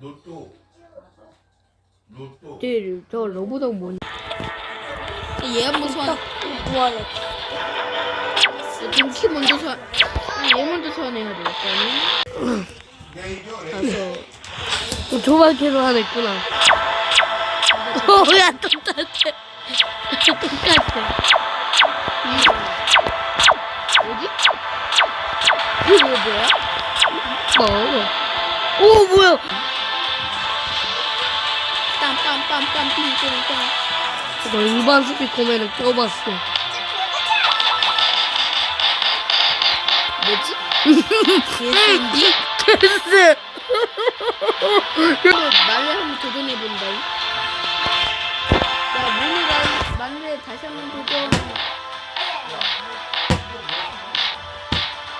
로또 로또 네, 저 로보덕 뭐냐? 얘 한번 소환. 좋아요. 동키 먼저 소환. 아, 얘 먼저 소환해야 되겠다. 가서. 또 조만캐로 하나 있구나. 어, 야, 똑같아. 똑같아. 뭐지? 이거 뭐야? 뭐? 오, 뭐야? 빰빰빰빰 핑핑빰. 이거 일반 스피커맨을 껴봤어. 뭐지? 예스인디? 됐어. 말레 한번 도전해본다. 야, 문이랑 말레 다시 한번 도전.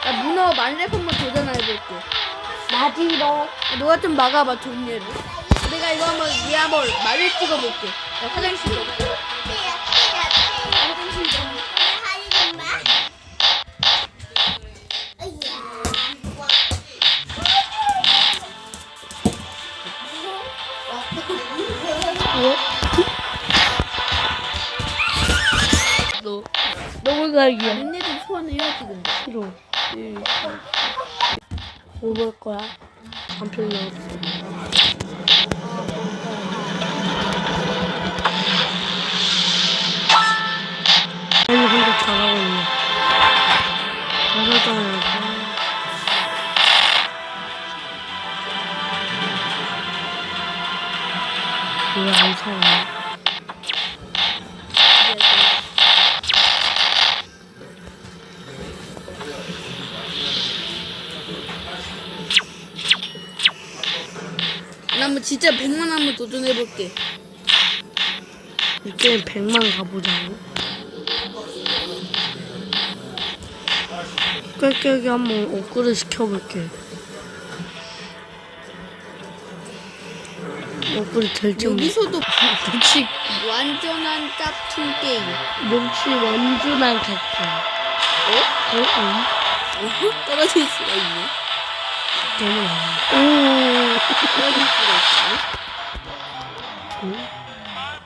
야, 문어 말레 한번 도전해볼게. 나지러. 너가 좀 막아봐, 종류를. 내가 이거 한번, 얘 한번 말레 찍어볼게. 야, 화장실 가. 화장실 좀. 너 너무 살기야. 얘네들 소환해야지, 근데. 싫어. 뭐 볼 거야? 한편 나왔어. 빨리 혼자 잘하고 있네. 잘하잖아. 왜안 사오냐? 나 한번 진짜 100만 한번 도전해볼게. 이제 100만 가보자고. 꾀꾀기 한번 업그레이드 시켜볼게. 업그레이드 될지 모르 여기서도 역시, 완전한 짝퉁 게임. 역시 완전한 개꿀. 어? 어? 어? 떨어질 수가 있네. 때문에. 오. 떨어질 수가 있네.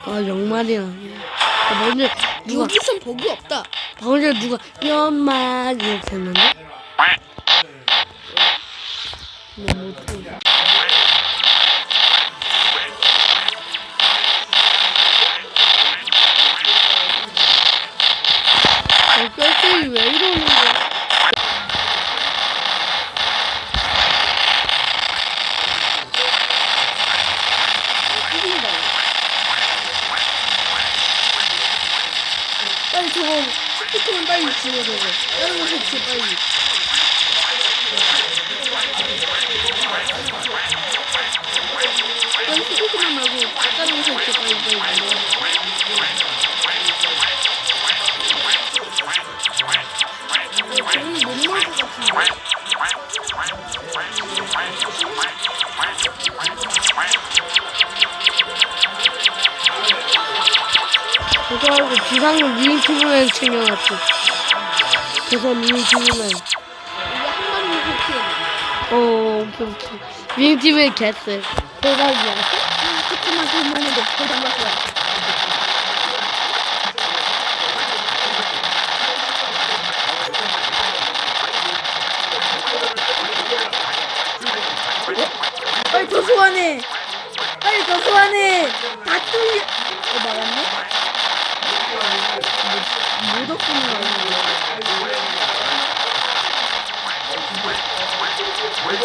아, 영말이야. 아, 먼저, 누가, 여기선 버그 없다. 먼저 누가, 연말, 이렇게 했는데? 너무 스피커만 빨리 지워 저거. 다른 거 설치 빨리. 빨리 스 하고 비상금 미니티브맨 챙겨놨어. 그래서 미니티브맨. 이게 한 번만 설치해. 어, 오케이, 오케이. 미니티브맨 개쎄. 대박이야. 더 먹는 거 거의 담았어요. 빨리 더 소환해. 빨리 더 소환해. 다 뚫려. 어, 나갔네? 뭐 덕분에 나오는 거야? 아,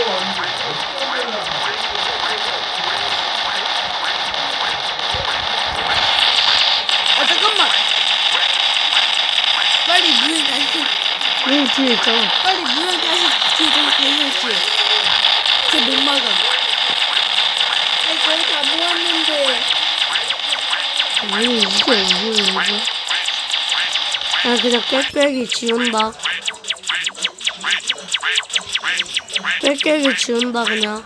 잠깐만. 빨리 무행 다시, 미니티브 있잖아. 빨리 무행 다시, 뒤에 다시. 쟤못 막아. 아니, 거의 다 모았는데. 아니, 이게, 이게, 이게. 나 그냥 꽥꽥이 지운다. 꽥꽥이 지운다, 그냥.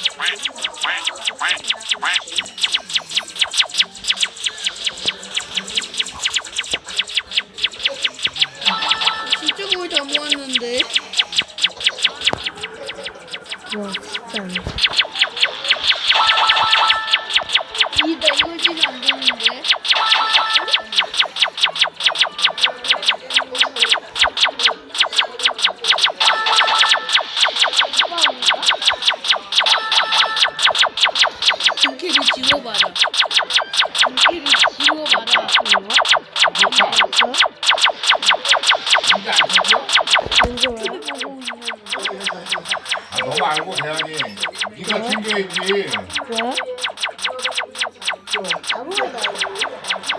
챙겨야지. 왜?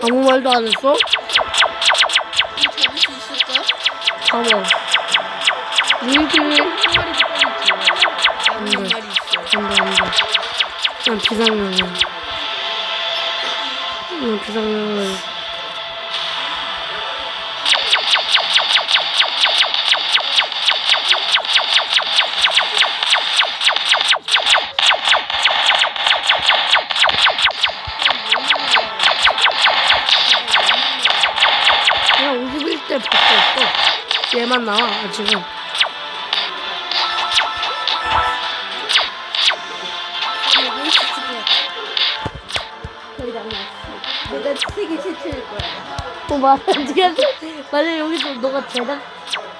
아무 말도 안 했어? 잡을 수 있을까? 잡아. 링크. 한 마리 더 있지. 한 마리 있어. 안 돼, 안 돼. 난 비상용이야. 난 비상용을. 그 얘만 나와, 아, 지금. 내가 세개 채취할 거야. 어, 맞아. 지금, 만약 여기서 너가 제작,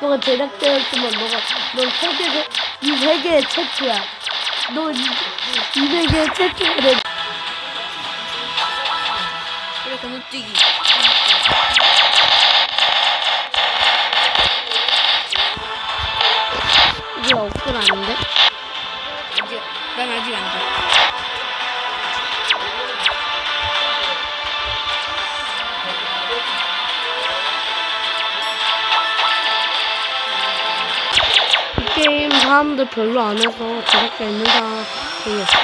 너가 제작자였으면 너가, 넌세 개, 이세 개의 채트야. 너 이, 채트가 돼. 그래, 건너뛰기. 난 아직 안 돼. 이 게임 사람들 별로 안 해서 제작자 있는 사람 거의 없어.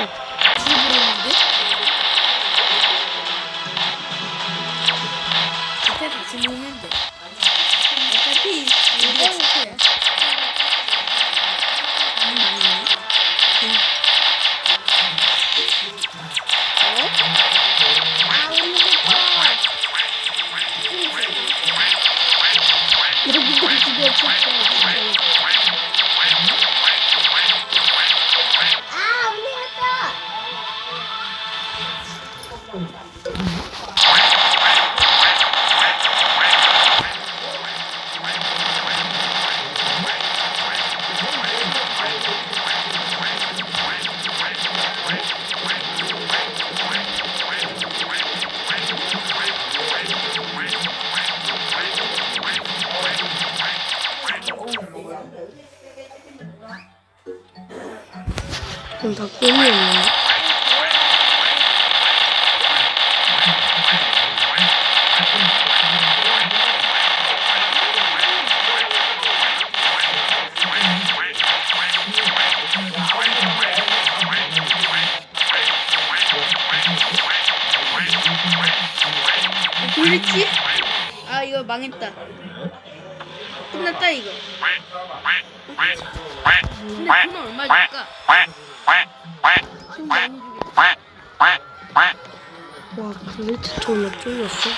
그럼 다 망했다. 끝났다 이거. 근데 돈 얼마 줄까? 돈 많이 주겠다. 와, 글리트 톤을 쫄렸어?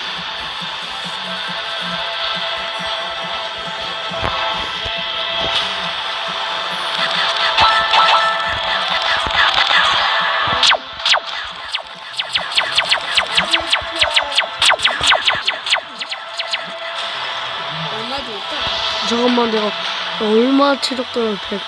잠깐만, 내가 얼마 체력들을 100